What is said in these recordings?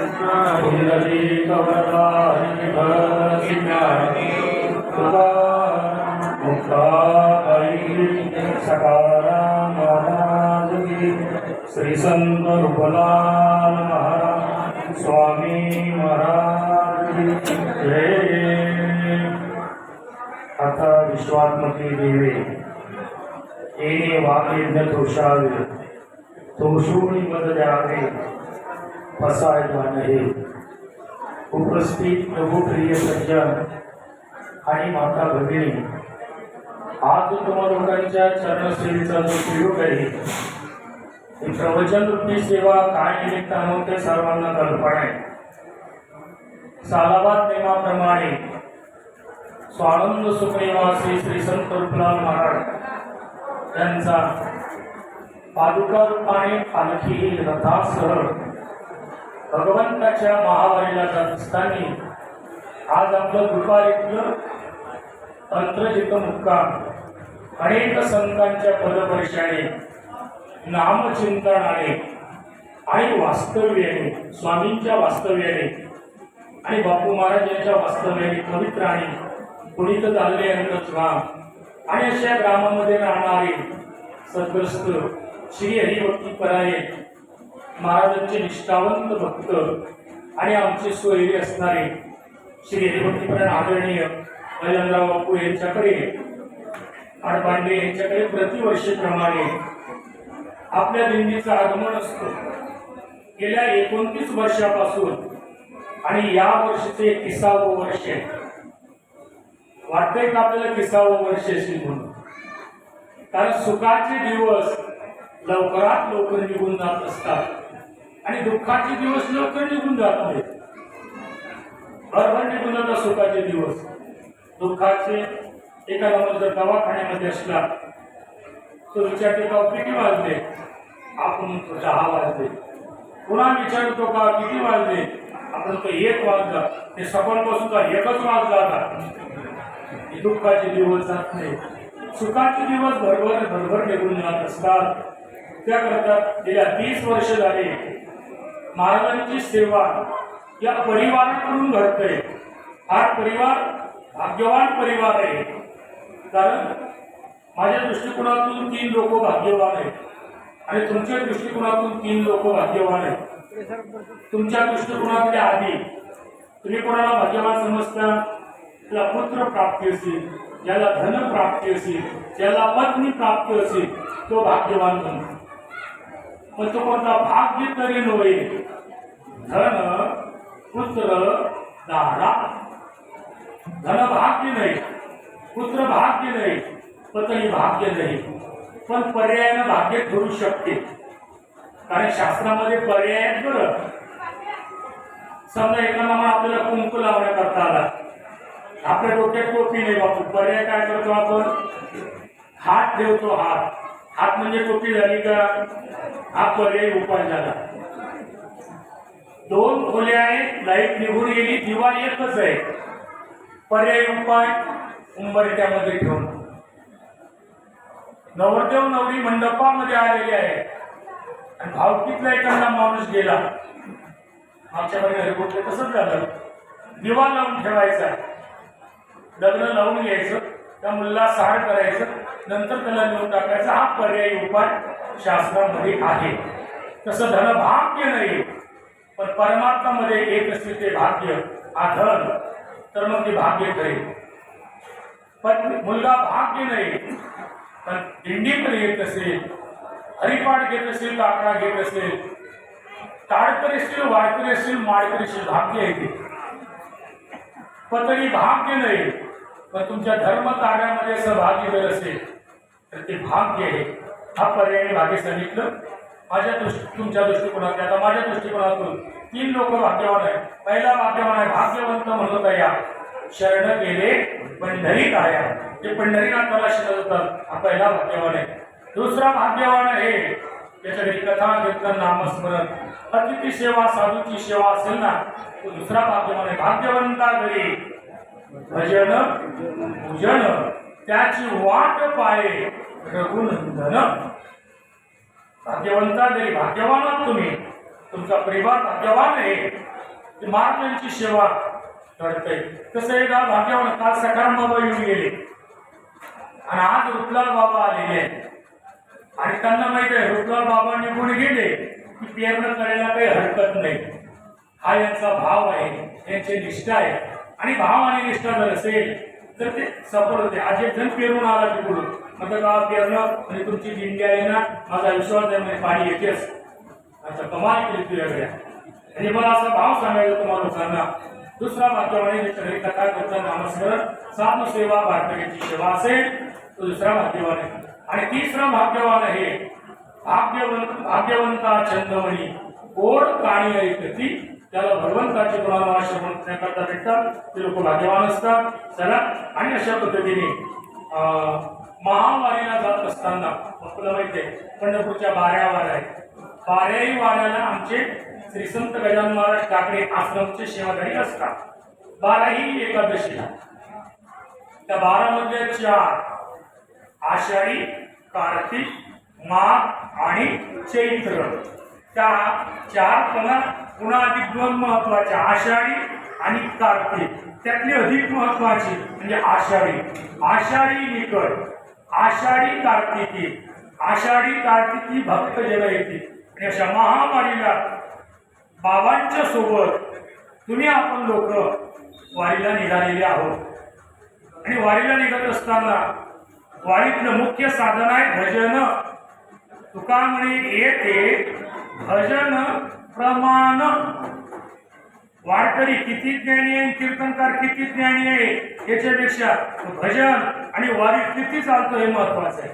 कृष्ण कृष्ण हरे कवरा हरि भक्ति सकारा महाराज की श्री संत रूपलाल महाराज स्वामी महाराज अथ विश्वात्मकी देवे येणे वाक्यज्ञ तोषावे तोषूणी मद द्यावे फसाय नाही उपस्थित प्रभुप्रिय सज्जन आणि माता भगिनी आज तुम्हा लोकांच्या चरणसेवेचा जो प्रयोग आहे ही प्रवचन रूपी सेवा काय निमित्तानं ते सर्वांना कल्पना आहे. सालाबाद नियमाप्रमाणे स्वानंद सुखनिवासी श्री संत रूपलाल महाराज यांचा पादुका रूपाने पालखी रथासह भगवंताच्या महावारीला जात असताना आज आपलं दुपारीतलं तंत्रजित मुक्काम अनेक संतांच्या पदपरिशाने नामचिंतनाने आणि वास्तव्याने स्वामींच्या वास्तव्याने आणि बापू महाराज यांच्या वास्तव्याने पवित्र आणि पुनीत चालले यांचं ग्राम आणि अशा ग्रामामध्ये राहणारे सद्ग्रस्त श्री हरिभक्ती पराये महाराजांचे निष्ठावंत भक्त आणि आमचे सोयरे असणारे श्री हरिभक्तीपरायण आदरणीय अजनराव बापू यांच्याकडे आडपांडे यांच्याकडे प्रतिवर्षीप्रमाणे आपल्या दिंडीचं आगमन असतं. गेल्या एकोणतीस वर्षापासून आणि या वर्षीचे तिसावं वर्ष आहे. वाटतंय का आपल्याला तिसावं वर्ष असेल म्हणून? कारण सुखाचे दिवस लवकरात लवकर निघून जात असतात. आणि दुःखाचे दिवस लवकर निघून जात नाहीत. भरभर निघून जातात सुखाचे दिवस. दुःखाचे एखादा माणूस जर दवाखान्यामध्ये असला तो विचारते का किती वाजले? आपण म्हणतो दहा वाजले. पुन्हा विचारतो का किती वाजले? आपण तो एक वाजला. ते सकाळपासून का एकच वाजला का दुःखाचे दिवस जात नाही सुखाचे दिवस भरभर भरभर निघून जात असतात. त्याकरता गेल्या तीस वर्ष झाले महाराजांची सेवा या परिवाराकडून घडते. हा परिवार भाग्यवान परिवार आहे. कारण माझ्या दृष्टिकोनातून तीन लोक भाग्यवान आहेत. आणि तुमच्या दृष्टिकोनातून तीन लोक भाग्यवान आहेत. तुमच्या दृष्टिकोनातल्या आधी तुम्ही कोणाला भाग्यवान समजता? त्याला पुत्र प्राप्ती असेल ज्याला धन प्राप्ती असेल ज्याला पत्नी प्राप्ती असेल तो भाग्यवान बनतो. पण तो कोणता भाग्य तरी नव्हे धन पुत्र दारा. धन भाग्य नाही पुत्र भाग्य नाही पत्नी भाग्य नाही पण पर्यायानं भाग्य ठरू शकते. कारण शास्त्रामध्ये पर्याय आहेत बरं. समजा एका नामा आपल्याला कुंकू लावण्याकरता आला. आपल्या डोक्यात टोपी नाही बापू. पर्याय काय करतो आपण? हात ठेवतो हात. हात म्हणजे टोपी झाली का? हा पर्यायी उपाय झाला. दोन खोल्या आहेत लाइट निघून गेली दिवा एकच आहे. पर्यायी उपाय उंबरट्यामध्ये ठेवून. नवरदेव नवरी मंडपामध्ये आलेले आहे आणि भावकीतला एखादा माणूस गेला. मागच्या महिन्यात कुठलं तसंच झालं. दिवा लावून ठेवायचा. लग्न लावून घ्यायचं. त्या मुलाला सहार करायचं. नंतर त्याला मिळून टाकायचा हा पर्यायी उपाय शास्त्रामध्ये आहे. तसं धन भाग्य नाही पण परमात्मामध्ये एक असते ते भाग्य हा धन तर मग ते भाग्य करेल. पण मुलगा भाग्य नाही पण दिंडीकडे येत असेल हरिपाठ घेत असेल लाकडा घेत असेल ताडकरी असतील वाडकरी असतील माळकरी असतील भाग्य आहे ते. भाग्य नाही पण तुमच्या धर्म कार्यामध्ये सहभागी जर असेल तर ते भाग्य आहे हा पर्याय भाग्य सांगितलं. माझ्या दृष्टी तुमच्या दृष्टिकोनातून आता माझ्या दृष्टिकोनातून तीन लोक भाग्यवान आहे पहिला भाग्यवान आहे भाग्यवंत म्हणत या शरण गेले पंढरी काया. जे पंढरीनाथाला शिकत होतात हा पहिला भाग्यवान आहे. दुसरा भाग्यवान आहे त्याच्या घरी कथा कीर्तन नामस्मरण. अतिथी सेवा साधूची सेवा असेल ना तो दुसरा भाग्यवान आहे. भाग्यवंता घरी. भजन पूजन. त्याची वाट पाये रघुनंदन. भाग्यवंता जरी भाग्यवान आहात तुम्ही तुमचा परिवार भाग्यवान आहे ते महाराजांची सेवा करते तसं एकदा भाग्यवान काल सकाराम बाबा येऊन गेले. आणि आज रुपलाल बाबा आलेले आणि त्यांना माहिती आहे रुपलाल बाबा निघून गेले की पेरणं करायला काही हरकत नाही. हा यांचा भाव आहे यांची निष्ठा आहे. आणि भाव आणि निष्ठा जर असेल तर ते सफल होते. आज एक जण पेरून आला तिकडून. म्हणजे का पेरणं आणि तुमची दिंडी आहे ना माझा विश्वास आहे म्हणजे पाणी येतेच. अच्छा कमाल केली तू आणि मला असा भाव सांगायचा तुम्हाला लोकांना. दुसरा माध्यमाने कथा करता. नामस्मरण साधू सेवा भारताची सेवा असेल तो दुसरा भाग्यवान आहे आणि तिसरा भाग्यवान आहे भाग्यवंत भाग्यवंता छंदवणी गोड काणी ऐकती त्याला भगवंताचे गुणाला श्रवण करता भेटतात. ते लोक भाग्यवान असतात. चला आणि अशा पद्धतीने अं, महावारीला जात असताना आपल्याला माहिती आहे पंढरपूरच्या बाऱ्या वाऱ्या आहेत. बाऱ्याही वाऱ्याला आमचे श्री संत गजानन महाराज ठाकरे आश्रमचे सेवाधारी असतात. बाराही एकादशीला. त्या बारामध्ये चार आषाढी कार्तिक माघ आणि चैत्र. त्या चार पण पुन्हा अधिक दोन महत्त्वाच्या आषाढी आणि कार्तिक. त्यातली अधिक महत्वाची म्हणजे आषाढी. आषाढी निकड आषाढी कार्तिकी. आषाढी कार्तिकी भक्त जन येते आणि अशा महामारीला बाबांच्या सोबत तुम्ही आपण लोक वारीला निघालेले आहोत. आणि वारीला निघत असताना वारीतलं मुख्य साधन आहे भजन. तुका म्हणे येते भजन प्रमाण. वारकरी किती ज्ञानी आहे कीर्तनकार किती ज्ञानी आहे याच्यापेक्षा भजन आणि वारी किती चालतो हे महत्वाचं आहे.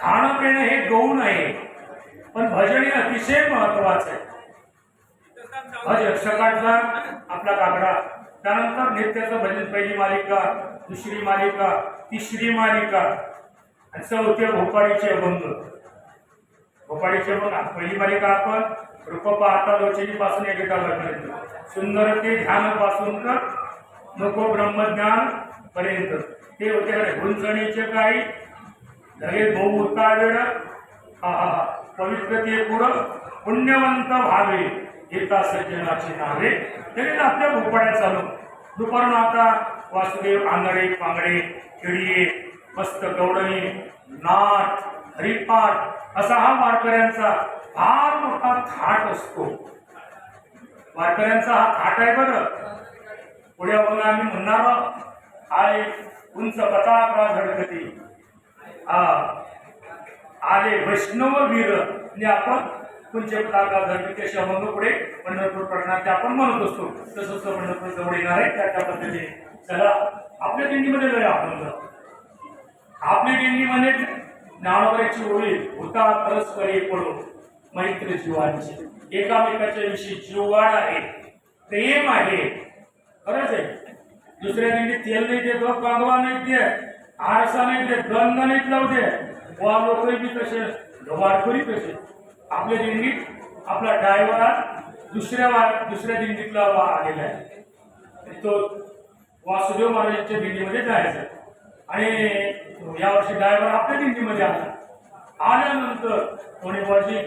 खाणं पिणं हे गौण आहे पण भजन हे अतिशय महत्वाचं आहे. भजन सकाळचा आपला काकडा त्यानंतर नित्याचं भजन पहिली मालिका दुसरी मालिका तिसरी मालिका आणि चौथ्या भोपाळीचे अभंग. भोपाळीचे बघा पहिली मालिका आपण? रूप पाहता लोचनी पासून एकेकापर्यंत सुंदर ते ध्यानपासून तर नको ब्रह्मज्ञान पर्यंत. ते होते गुंजणीचे काही धरे भाऊ उरता वेळ हा हा. पवित्र ते पुढं पुण्यवंत व्हावे. येता सज्जनाची नावे. तरी आपल्या भोपाळ्या चालू. दुपारून आता वासुदेव आंधळे पांगडे खिडिये मस्त गौडणी नाथ हरिपाठ असा हा वारकऱ्यांचा फार मोठा थाट असतो. वारकऱ्यांचा हा थाट आहे बरं. पुढे बघून आम्ही म्हणणार आय उंच पताका झडकती हा. आले वैष्णव वीर म्हणजे आपण कुंचे पताका झडकते अशा अभंग पुढे पंढरपूर प्रकरणात आपण म्हणत असतो. तसंच पंढरपूर जवळ येणार आहे त्या त्या पद्धतीने. चला आपल्या दिंडीमध्ये जाऊया आपण. आपल्या दिंडीमध्ये ज्ञानोबऱ्याची ओळी होता परस्परे पडून मैत्र जीवांची. एकामेकाच्या विषयी जीववाड आहे प्रेम आहे. खरंच आहे. दुसऱ्या दिंडीत तेल नाही देत कांदवा नाही देत. आरसा नाही देत गंध नाहीत लावू दे वा लोकही बी कसे वारकरी कसे आपल्या दिंडीत आपला ड्रायव्हर दुसऱ्या वार दुसऱ्या दिंडीतला वा आलेला आहे. तो वासुदेव महाराजांच्या दिंडीमध्ये जायचा आणि यावर्षी ड्रायव्हर आपल्या दिंडीमध्ये आला. आल्यानंतर कोणी वर्षी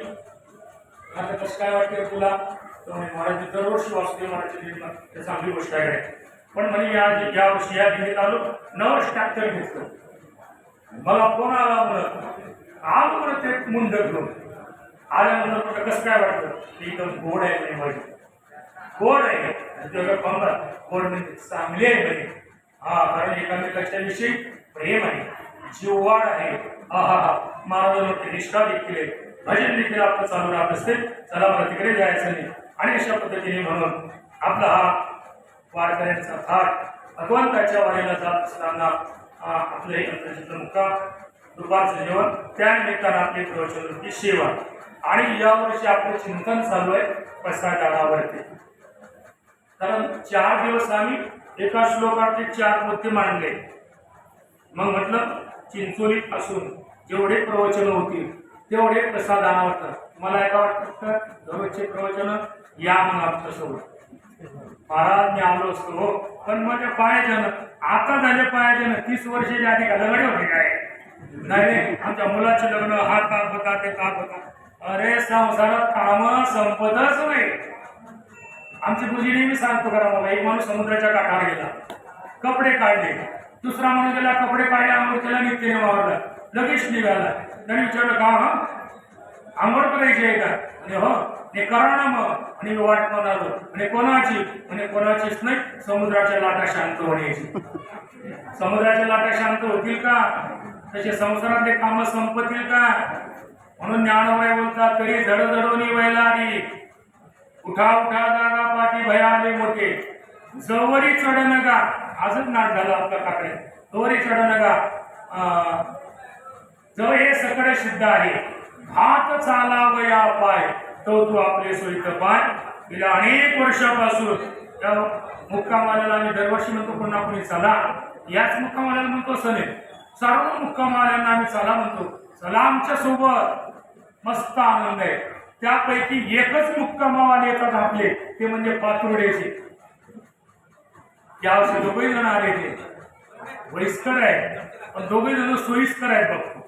आता कसं काय वाटतं तुला? तर महाराज दरवर्षी वाचते महाराजच्या दिंडीत ते चांगली गोष्ट आहे. पण म्हणे या या वर्षी या दिंडीत आलो नवस ट्रॅक्टर घेतलं. मला फोन आला म्हणत आलो म्हणत ते मुंड घेऊन. आल्यानंतर म्हटलं कसं काय वाटतं एकदम गोड आहे म्हणे माझी गोड आहे. तुझ्या पंगत म्हणजे चांगली आहे म्हणे. हा कारण एकामेकाच्या विषयी प्रेम आहे जीववाड आहे. हा हा हा. महाराजांवरती निष्ठा देखील आहे. भजन देखील आपलं चालू राहत असते. चला प्रतिकडे तिकडे जायचं नाही. आणि अशा पद्धतीने म्हणून आपला हा वारकऱ्यांचा थाट भगवंताच्या वारीला जात असताना आपलं हे अंतर्जित मुक्का दुपारचं जेवण त्यानिमित्तानं आपली प्रवचनरूपी सेवा. आणि यावर्षी आपलं चिंतन चालू आहे पसायदानावरती कारण चार दिवस आम्ही एका श्लोकातले चार मुद्दे मांडले. मग म्हटलं चिंचोलीत असून जेवढे प्रवचन होतील तेवढे प्रसादानावर मला एका वाटतं का दररोजचे प्रवचन या मनावर आमच्या महाराज मी आलो असतो हो पण माझ्या पायाजन आता झाले पायाजन तीस वर्षाच्या आधी लग्न होते काय? नाही नाही, आमच्या मुलाचे लग्न हा ताप होता ते ताप होता. अरे संसारात काम संपतच नाही. आमची गुरुजी नेहमी सांगतो करा बाबा एक माणूस समुद्राच्या काठावर गेला. कपडे काढले. दुसरा माणूस गेला कपडे काढले आंघोळ केला निघते वावरला. लगेच निघाला. त्याने विचारलं का हा? आंघोळ करायची आहे का? आणि हो. ने करा ना मग. आणि मी वाट म्हणालो आणि कोणाची? आणि कोणाचीच नाही. समुद्राच्या लाटा शांत होण्याची. समुद्राच्या लाटा शांत होतील का? तसे संसारातले काम संपतील का? म्हणून ज्ञानवय बोलतात तरी झडझडवणी व्हायला आली उठा उठा जागा पाठी भया आले मोठे. जवरी चढ का आजच नाट झाला आपला काकडे. जवरी चढ नका जव हे सगळे सिद्ध आहे. हात चालावया पाय. तो तू आपले सोयीत पाय गेल्या अनेक वर्षापासून. त्या मुक्कामाला आम्ही दरवर्षी म्हणतो पुन्हा कोणी चला. याच मुक्कामाला म्हणतो सने. सर्व मुक्कामाल्यांना आम्ही चला म्हणतो. चला आमच्यासोबत. मस्त आनंद आहे. त्यापैकी एकच मुक्कामावाले येतात आपले ते म्हणजे पातुर्डेचे त्या वर्षी दोघे जण आले ते. वयस्कर आहे पण दोघे जण सोयीस्कर आहेत बघ.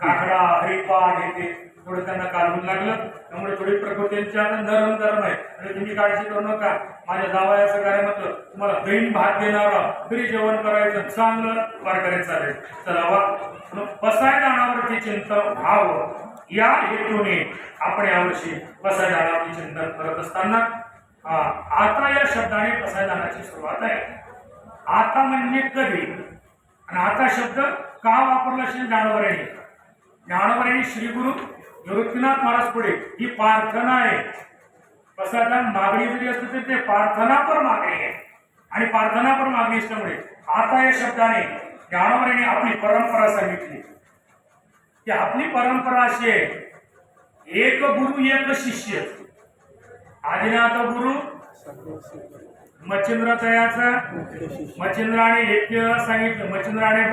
काकडा हरिपाठ हे ते थोडं त्यांना काढून लागलं. त्यामुळे थोडी प्रकृतींच्या नरम नरम आहे. आणि तुम्ही काळजी करू नका. माझ्या जावयाचं काय म्हटलं तुम्हाला दैन भात देणारा घरी जेवण करायचं चांगलं वारकरी चालेल. चला वा बसाय ते चिंता व्हावं. या हेतूने आपण यावर्षी पसायदानाचे चिंतन करत असताना. आता या शब्दाने पसायदानाची सुरुवात आहे. आता म्हणजे कधी? आणि आता शब्द का वापरला श्री ज्ञानवरांनी ज्ञानवरांनी श्री गुरु निवृत्तीनाथ महाराज पुढे ही प्रार्थना आहे. पसायदान मागणी जरी असते तरी ते प्रार्थना पण मागणी आहे. आणि प्रार्थना पण मागणी असल्यामुळे आता या शब्दाने ज्ञानवरांनी आपली परंपरा सांगितली. की आपली परंपरा अशी आहे. एक गुरु एक शिष्य. आदिनाथ गुरु मच्छिंद्र तयाचा मच्छिंद्राने यज्ञ सांगितलं मच्छिंद्राने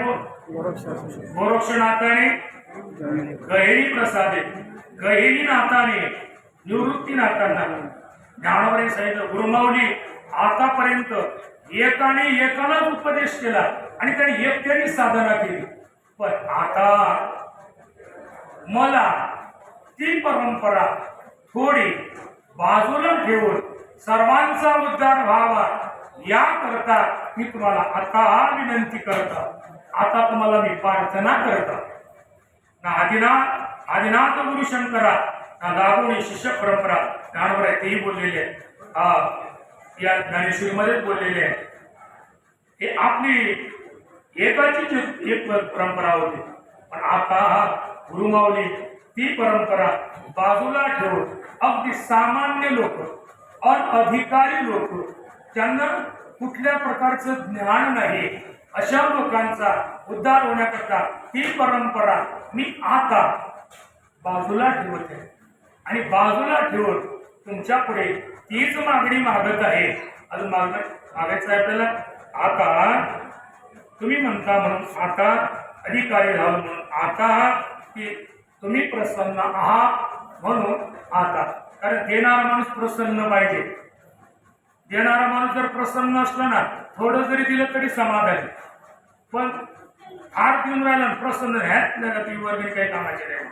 गोरक्षनाथाने गहेरी प्रसादे गहेरी नाथाने निवृत्ती नाथांना. ज्ञानवरे सांगितलं गुरुमाऊली आतापर्यंत एकाने एकालाच उपदेश केला आणि त्याने एकट्याने साधना केली. पण आता मला ती परंपरा थोडी बाजूला ठेवून सर्वांचा उद्धार व्हावा याकरता मी तुम्हाला आता विनंती करता. आता तुम्हाला मी प्रार्थना करता. ना आदिनाथ आदिनाथ गुरु शंकरा ना दागोणी शिष्य परंपरा ज्ञानवर आहे तेही बोललेले आहे या ज्ञानेश्वरीमध्येच बोललेले आहे हे आपली एकाची एक परंपरा होती. पण आता रुमावली ती परंपरा बाजूला ठेवून अगदी सामान्य लोक अनअधिकारी लोक ज्यांना कुठल्या प्रकारचं ज्ञान नाही अशा लोकांचा उद्धार होण्याकरता ती परंपरा मी आता बाजूला ठेवत. आहे आणि बाजूला ठेवून तुमच्यापुढे तीच मागणी मागत आहे. अजून माग मागायचं आहे आपल्याला? आता तुम्ही म्हणता म्हणून आता अधिकारी राहून म्हणून आता की तुम्ही प्रसन्न आहात म्हणून आता कारण देणारा माणूस प्रसन्न पाहिजे. देणारा माणूस जर प्रसन्न असला ना थोडं जरी दिलं तरी समाधान पण फार देऊन राहिला प्रसन्न ह्याच नाही तुम्ही ती काही कामाचे नाही.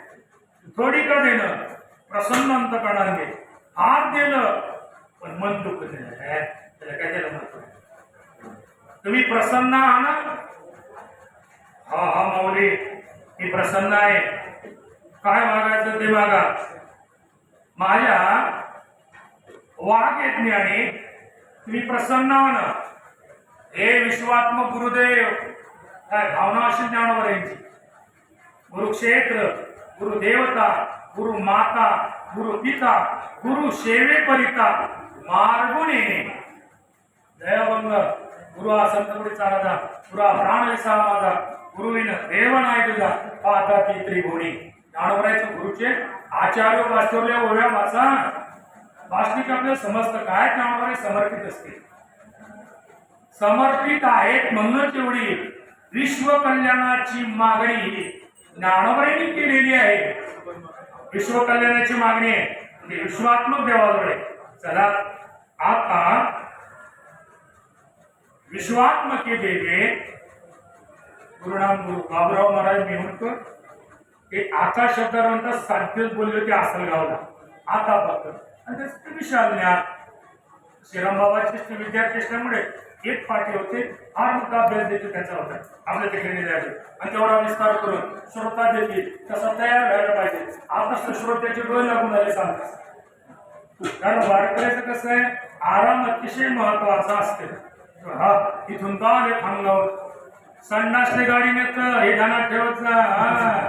थोडी का देणं? प्रसन्न अंतकरणाने हात देणं पण मन दुःख देणं त्याला काय त्याला म्हणतो तुम्ही प्रसन्न आहात ना? हा हा माऊली. मी प्रसन्न आहे. काय मागायचं ते मागा. माझ्या वाघ यज्ञाने तुम्ही प्रसन्न आहात ना हे विश्वात्मक गुरुदेव. काय भावना अशी ज्ञानावर यांची? गुरुक्षेत्र गुरुदेवता गुरु माता गुरु पिता गुरु सेवे परिता मार्गून येणे दयाभंग गुरु हा संतपुढे चालादा गुरु हा प्राण विसा माझा. गुरुविन देव नाही तुझा पाहता ती गुरुचे आचार्य वास्तवल्या ओव्या वाचा. वास्तविक आपलं समजतं काय ज्ञानोबराय समर्पित असते समर्पित आहेत म्हणूनच एवढी विश्व कल्याणाची मागणी ज्ञानोबरांनी केलेली आहे. विश्व कल्याणाची मागणी आहे. म्हणजे विश्वात्मक देवाजवळ आहे. चला आता विश्वात्मके देवे गुरुनाम गुरु बाबुराव महाराज मेहुणकर हे आता शब्दावर सात दिवस बोलले होते आसलगावला आता फक्त. आणि त्याचं विशाल ज्ञान. श्रीराम बाबाचे विद्यार्थी असल्यामुळे एक पाठी होते. फार मोठा अभ्यास देखील त्याचा होता. आपल्या ठिकाणी द्यायचे आणि तेवढा विस्तार करून श्रोता देखील तसा तयार व्हायला पाहिजे. आता श्रोत्याचे डोळे लागून झाले सांगतात कारण वारकऱ्याचं कसं आहे? आराम अतिशय महत्त्वाचा असते. हा इथून का आले थांबलावर संडासने गाडीने तर हे ध्यानात ठेवत जा हा.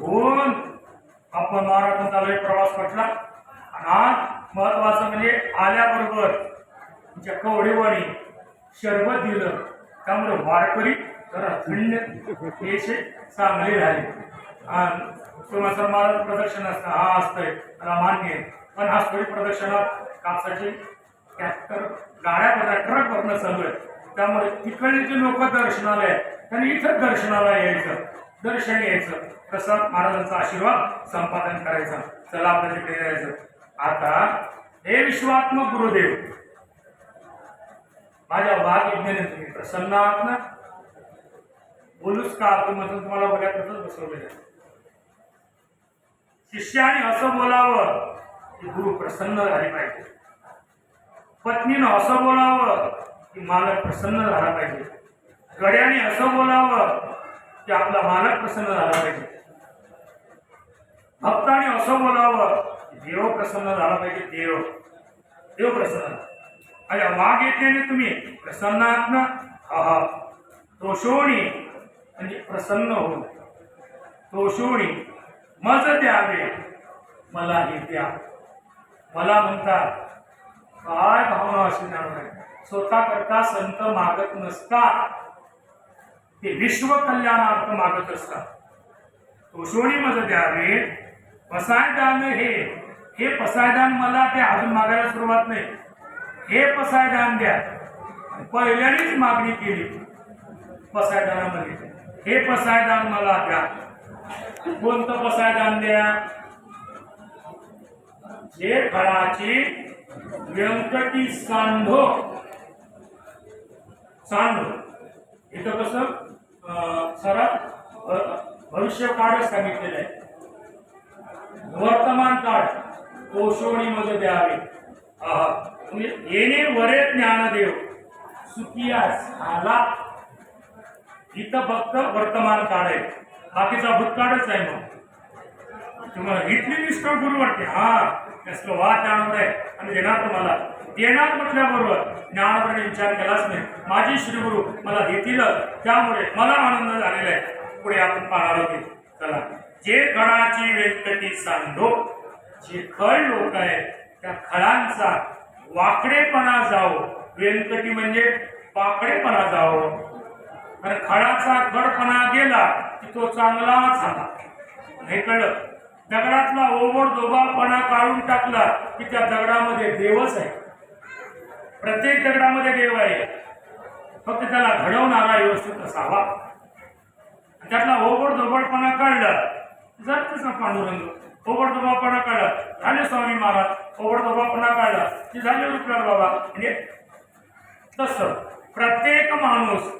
कोण आपण महाराष्ट्रात चालू प्रवास म्हटला आणि आज महत्वाचं म्हणजे आल्याबरोबर तुमच्या कवडेवाणी शरबत दिलं. त्यामुळे वारकरी जरा थंड याचे चांगले झाले. आणि तुम्हाला महाराज प्रदर्शन असतं. हा असतंय. मला मान्य आहे. पण हा स्थळी प्रदर्शनात कापसाचे ट्रॅक्टर गाड्या ट्रक भरणं चालू आहे. त्यामुळे तिकडले जे लोक दर्शनाला आहेत त्यांनी इथं दर्शनाला यायचं दर्शन यायचं तसं महाराजांचा आशीर्वाद संपादन करायचा. चला आपल्या तिकडे यायचं आता हे विश्वात्मक गुरुदेव. माझ्या वाघ विज्ञाने तुम्ही प्रसन्न आहात ना? बोलूच का तुम्ही तुम्हाला बोलायचं बसवलेलं आहे. शिष्याने असं बोलावं की गुरु प्रसन्न झाले पाहिजे. पत्नीनं असं बोलावं की मालक प्रसन्न झाला पाहिजे. गड्याने असं बोलावं की आपला मालक प्रसन्न झाला पाहिजे. भक्ताने असं बोलावं देव प्रसन्न झाला पाहिजे देव. देव प्रसन्न अरे वाघ येते तुम्ही प्रसन्नात आहात. ना आहा तोषोणी म्हणजे प्रसन्न हो तोषोणी मज द्यावे मला हे द्या. मला म्हणतात काय भावना अशी नाही स्वतः करता संत मागत नसतात ते विश्व कल्याणार्थ मागत असतात. तोषोणी मज द्यावे पसायदान हे. हे पसायदान मला ते अजून मागायला सुरुवात नाही. हे पसायदान द्या. पहिल्यानेच मागणी केली. पसायदानामध्ये. हे पसायदान मला द्या. कोणतं पसायदान द्या? हे फळाची व्यंकटी सांडो सांडो इथं कसं अं, भविष्य काळ सांगितलेलं आहे. वर्तमान काळ कोशोणीमध्ये द्यावे. म्हणजे येणे वरे ज्ञानदेव. सुखिया झाला इथं फक्त वर्तमान काळ आहे. बाकीचा भूतकाळच आहे मग. तुम्हाला इथली निष्ठा गुरु वाटते हा त्याचं वा ज्ञानवर आहे. आणि देणार तुम्हाला. देणार म्हटल्याबरोबर ज्ञानाकडे विचार केलाच नाही. माझी श्रीगुरु मला देतील त्यामुळे मला आनंद झालेला आहे. पुढे आपण पाहणार होते चला. जे खळाची व्यंकटी सांडो जे खळ लोक आहेत त्या खळांचा वाकडेपणा जाओ व्यंकटी म्हणजे पाकडेपणा जाओ आणि खळाचा खडपणा गेला की तो चांगला झाला. हे कळलं? दगडातला ओबड दोबापणा काढून टाकला की त्या दगडामध्ये देवच आहे. प्रत्येक दगडामध्ये देव आहे. फक्त त्याला घडवणारा व्यवस्थित असावा. त्यातला ओबड दोबडपणा कळलं जर तसा पांडुरंग ओबड दोबापणा कळलं झाले स्वामी महाराज ओबड दोबापणा कळला की झाले रुपयार बाबा म्हणजे तसं प्रत्येक माणूस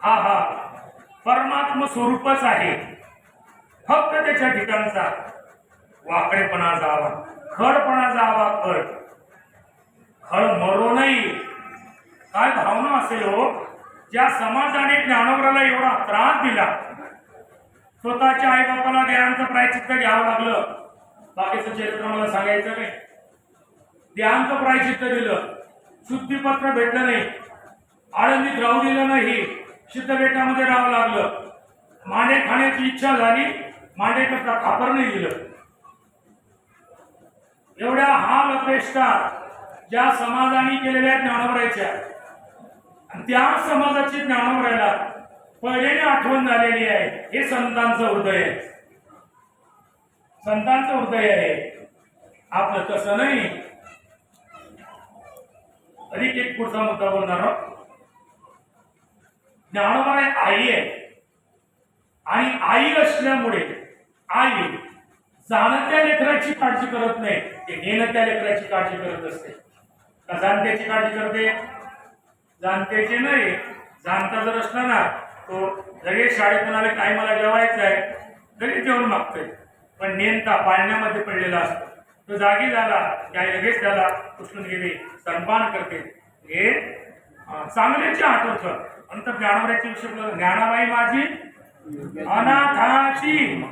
हा हा परमात्म स्वरूपच आहे. फक्त त्याच्या ठिकाणचा वाकडेपणा जावा खडपणा जावा खड खड नाही. काय भावना असेल हो? ज्या समाजाने ज्ञानोबराला एवढा त्रास दिला स्वतःच्या आईबापाला देहांचं प्रायचित्त घ्यावं लागलं. बाकीचं चरित्र मला सांगायचं नाही. देहांचं प्रायचित्त दिलं. शुद्धीपत्र भेटलं नाही. आळंदीत राहू दिलं नाही. सिद्धबेटामध्ये राहावं लागलं. मांडे खाण्याची इच्छा झाली मांडेकरता खापर नाही दिलं. एवढ्या हाल अपेष्टा ज्या समाजाने केलेल्या ज्ञानोबरायच्या. आणि त्या समाजाची ज्ञानोबरायला पहिल्याने आठवण झालेली आहे. हे संतांचं हृदय आहे. संतांचं हृदय आहे. आपलं तसं नाही. अधिक एक पुढचा मुद्दा बोलणार आहोत. आई आहे. आणि आई असल्यामुळे आई जाणत्या लेकराची काळजी करत नाही. ते नेणत्या लेकराची काळजी करत असते. का जाणत्याची काळजी करते? जाणत्याचे नाही. जाणता जर असला ना तो लगेच शाळेतून आले काय मला जेवायचं आहे तरी जेवण मागतोय. पण नेमका पाळण्यामध्ये पडलेला असतो. तो जागी झाला त्या लगेच त्याला उचलून गेले स्तनपान करते. हे अं, चांगल्याची आठवतं नंतर ज्ञानवऱ्याची विषय ज्ञानाबाई माझी अनाथाची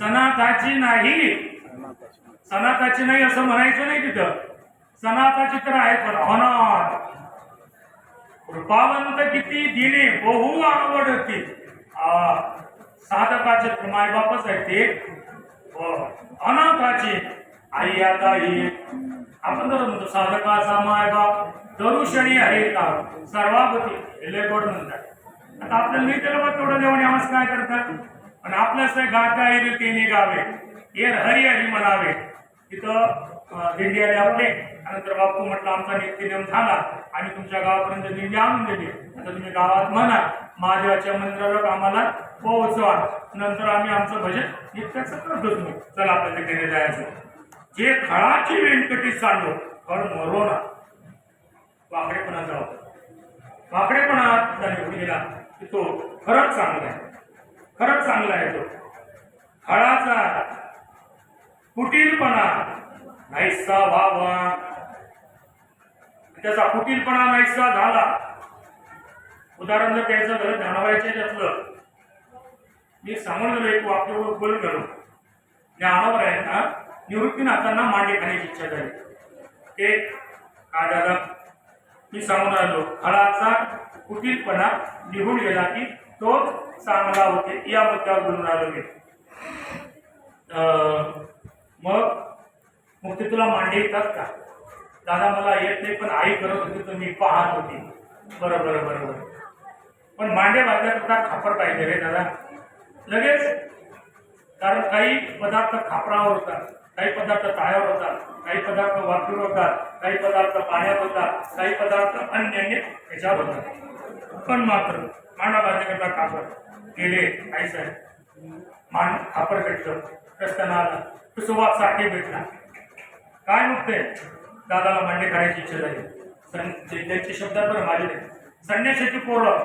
सनाथाची नाही. सनाथाची नाही असं म्हणायचं नाही तिथं. सनाताची चित्र आहे पण अनाथ. कृपावंत किती दिने बहु आवडती साधकाचे तर मायबापच आहे ते. हो. अनाथाची. आई आता ही आपण जर म्हणतो साधकाचा मायबाप दरुषणी आहे का? सर्वापती हे गोड म्हणतात. आता आपलं मी त्याला तेवढं देवाने आवाज काय करतात? पण आपल्याच गाता येईल तिने गावे. ये हरी हरी म्हणावे. तिथं दिंडी आली आपले नंतर बापू म्हटलं आमचा नियम झाला आणि तुमच्या गावापर्यंत दिंडी आणून दिली. आता तुम्ही गावात म्हणा महादेवाच्या मंदिरावर आम्हाला पोहोचवा. नंतर आम्ही आमचं भजन नित्याचं करतो तुम्ही चला आपल्या तिकडे जायचं. जे खळाची व्यंकटी सांडो पण मरो ना. वाकडेपणा जाऊ. वाकडेपणा त्याने पुढे गेला. की तो खरंच चांगला आहे. खरंच चांगला आहे तो. खळाचा कुटीलपणा. नाहीसा व्हावा. त्याचा कुटीलपणा नाहीसा झाला. उदाहरण जर त्याचं झालं जाणवायचे त्यातलं. मी सांगून गेलो एक वाक्यावर बोल गेलो ज्ञानावर आहे ना निवृत्तीनाथांना मांडे खाण्याची इच्छा झाली. ते काय दादा मी सांगून आलो खळाचा कुटीलपणा निघून गेला की तोच चांगला होते. या मुद्द्यावर बोलून आलो मी. अं, मग मग ते तुला मांडे येतात का? दादा मला येत नाही पण आई करत होती तर मी पाहत होती. बरं बरं बरं बरं. पण मांडे बांधण्याकरता खापर पाहिजे रे दादा. लगेच. कारण काही पदार्थ खापरावर होतात काही पदार्थ ताळ्यावर होतात काही पदार्थ वाटूर होतात काही पदार्थ पाण्यात होतात काही पदार्थ अन्य अन्य ह्याच्यावर होतात. पण मात्र मांडा बांधण्याकरता खापर. गेले आई साहेब. मान खापर भेटलं. रस्त्यानं आला तो सुवास साठे भेटला काय नुकते दादाला मांडे करायची इच्छा झाली. सं त्यांचे शब्द बरं माझे नाही संन्यासाची पोरं.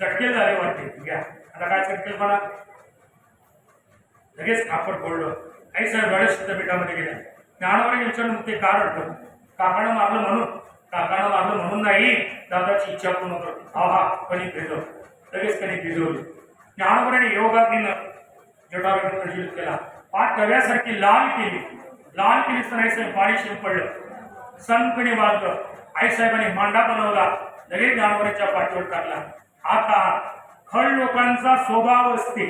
चटके झाले वाटते. घ्या. आता काय चटकेपणा लगेच खापड फोडलं. आई साहेब गणेश शब्दपीठामध्ये गेल्या. ज्ञानावर विचारून ते का रडतं काकानं मारलं म्हणून. काकानं मारलं म्हणून नाही. दादाची इच्छा पूर्ण करतो हा हा कणी भिजव लगेच कणी भिजवली. ज्ञानोबराने योगातीनं जटावरून प्रज्वलित केला. पाठ तव्यासारखी लाल केली. लाल केली तर आईसाहेब पाणी शिंपडलं सनपणे वाजलं. आईसाहेबांनी मांडा बनवला. लगेच ज्ञानोबराच्या पाठीवर टाकला. आता खळ लोकांचा स्वभाव असते.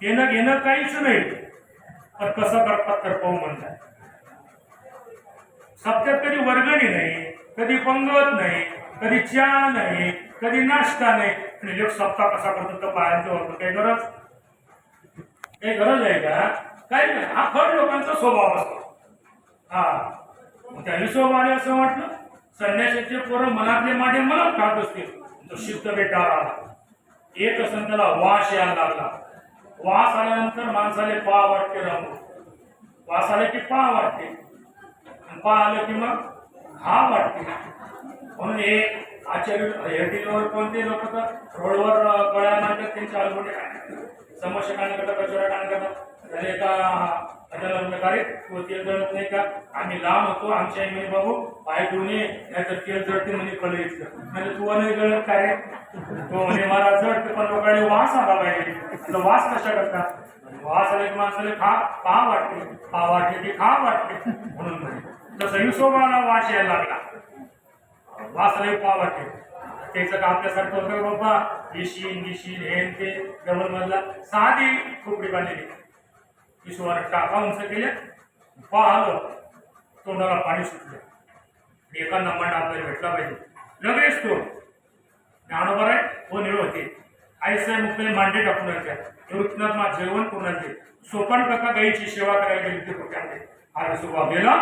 घेणं घेणं काहीच नाही. पण कसं करतात तर पाहू म्हणतात. सप्त्यात कधी वर्गणी नाही कधी पंगत नाही कधी चहा नाही कधी नाश्ता नाही. आणि लोक सप्ताह कसा करतो तर पायांचं होतं काही गरज काही गरज आहे का? काही नाही हा खड लोकांचा स्वभाव असतो. हा. त्याने स्वभाव आले असं वाटलं? संन्याशाचे पोरं मनातले माडे मनात खात असतील. तो सिद्ध बेटावर आला एक असं त्याला वास यायला लागला. वास आल्यानंतर माणसाले पा वाटते रंग वास आले की पा वाटते. आणि पा आलं की मग हा वाटते. म्हणून हे आचार्य हेटिलवर कोणते लोक तर? रोडवर अं, गळ्या मारतात त्यांच्या अलगोटे समस्या काढणं करतात कचोऱ्या काढणं करतात त्याला एका तेल जळत नाही का? आम्ही लांब होतो आमच्या आई बाबू पाय धुवून ये नाहीतर तेल जळते म्हणे कळ इथलं. म्हणजे तू नाही जळत काय तो म्हणे मला जळते पण लोकांनी वास आला पाहिजे. तर वास कशा करतात वास आले माणसाला खा पा वाटते. पा वाटते की खा वाटते. म्हणून म्हणे तसं हिशोबाला वास यायला लागला. वास आले पा वाटते. त्याचं काम त्यासारखं होतं. बाबा येशील गिशीन हे ते जवळ मधला साधी खोपडी बांधलेली. विश्वाने टाका उंच केल्या पाहलं तोंडाला पाणी सुटलं. एका नंबर आपल्याला भेटला पाहिजे. लगेच तो ज्ञानोबर आहे हो निळ होते. आईसाहेब मुक्ताई मांडे टाकून निवृत्तीनाथ मा जेवण कोणाचे आणते सोपान काका गाईची सेवा करायला गेली ते कुठे आणि सुबा गेला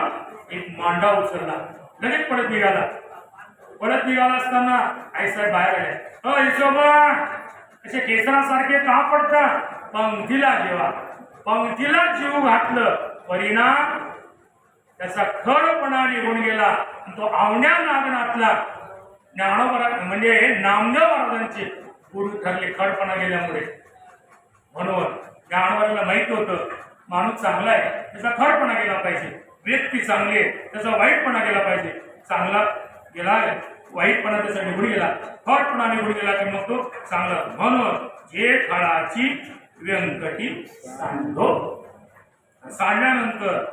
एक मांडा उचलला. लगेच पडत निघाला. परत निघाला असताना आईसाहेब बाहेर आले. हो हिशोबा असे केसरासारखे का पडतात? पंक्तीला जेवा. पंक्तीला जीव घातलं. परिणाम त्याचा खडपणा निघून गेला. तो आवण्या नागनाथला ज्ञानोबरा म्हणजे नामदेव महाराजांची गुरु ठरले खडपणा गेल्यामुळे. म्हणून ज्ञानोबराला माहीत होतं माणूस चांगला आहे त्याचा खरपणा गेला पाहिजे. व्यक्ती चांगली आहे त्याचा वाईटपणा गेला पाहिजे. चांगला गेला वाईटपणा त्याचा निघून गेला. फटपणा निघून गेला की मग तो चांगला. म्हणून जे फळाची व्यंकटी सांडो. सांडल्यानंतर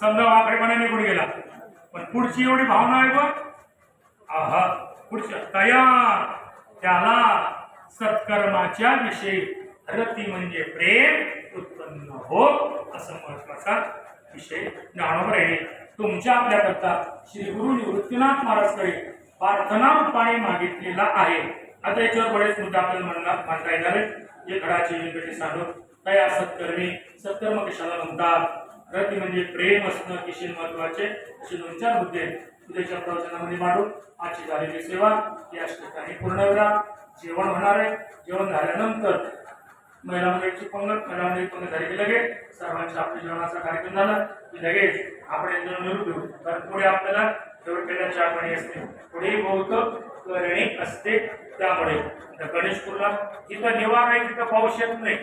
समजा वाकडेपणा निघून गेला. पण पुढची एवढी भावना आहे बघ. आहा पुढच्या तयार. त्याला सत्कर्माच्या विषयी रती म्हणजे प्रेम उत्पन्न हो असं महत्त्वाचा विषय ज्ञानोबर आहे तुमच्या आपल्याकरता श्री गुरु निवृत्तीनाथ महाराजकडे प्रार्थना रूपाने मागितलेला आहे. आता याच्यावर बरेच मुद्दे आपल्याला म्हणणार मांडता येणार जे घडाचे वेगवेगळे सांगत तया सत्कर्मी सत्कर्म कशाला म्हणतात? रती म्हणजे प्रेम असणं अतिशय महत्त्वाचे? असे दोन चार मुद्दे उद्याच्या प्रवचनामध्ये मांडू. आजची झालेली सेवा या ठिकाणी पूर्ण करा. जेवण होणार आहे. जेवण झाल्यानंतर महिला मंडळीची पंगत महिला मंडळी पंगत झाली की लगेच. सर्वांच्या आपल्या जेवणाचा कार्यक्रम झाला की लगेच आपण एक जण घेऊ. कारण पुढे आपल्याला जेवण केल्या पाणी असते पुढे बहुत करणे असते त्यामुळे. गणेश गणेशपूरला जिथं निवार आहे तिथं पाऊस येत नाही.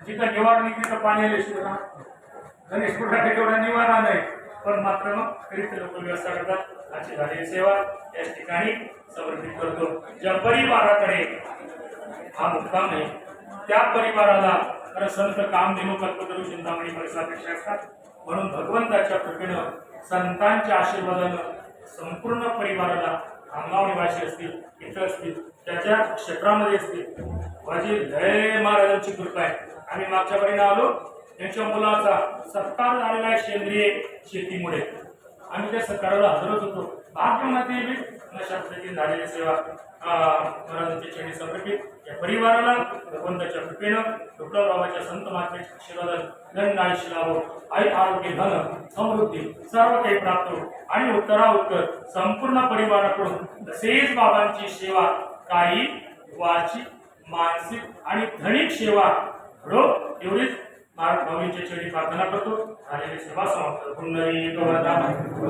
जिथं निवार नाही तिथं पाणी आले शिवना गणेशपूरला तेवढा निवारा नाही. पण मात्र मग तरी ते लोक व्यवस्था करतात. अशी झालेली सेवा या ठिकाणी समर्पित करतो. ज्या परिवाराकडे हा मुक्काम आहे. त्या परिवाराला खरं संत काम देणू कल्पतरू चिंतामणी परिसरापेक्षा असतात. म्हणून भगवंताच्या कृपेनं संतांच्या आशीर्वादानं संपूर्ण परिवाराला खामगाव निवासी असतील इथं असतील त्याच्या क्षेत्रामध्ये असतील माझी लय महाराजांची कृपा आहे. आम्ही मागच्या महिना आलो त्यांच्या मुलाचा सत्कार झालेला आहे सेंद्रिय शेतीमुळे. आम्ही त्या सत्काराला हजरच होतो भाग्यमध्ये अशा पद्धतीने झालेली सेवा अं, महाराजांची चरणी समर्पित या परिवाराला भगवंताच्या कृपेनं डॉक्टर बाबाच्या संत मातेच्या आशीर्वादानं दंड आयुष्य लाभो आई आरोग्य धन समृद्धी सर्व काही प्राप्त हो आणि उत्तराउत्तर संपूर्ण परिवाराकडून तसेच बाबांची सेवा काही वाचिक मानसिक आणि धनिक सेवा घडो एवढीच महाराज भाऊंच्या चरणी प्रार्थना करतो. झालेली सेवा समाप्त. पुन्हा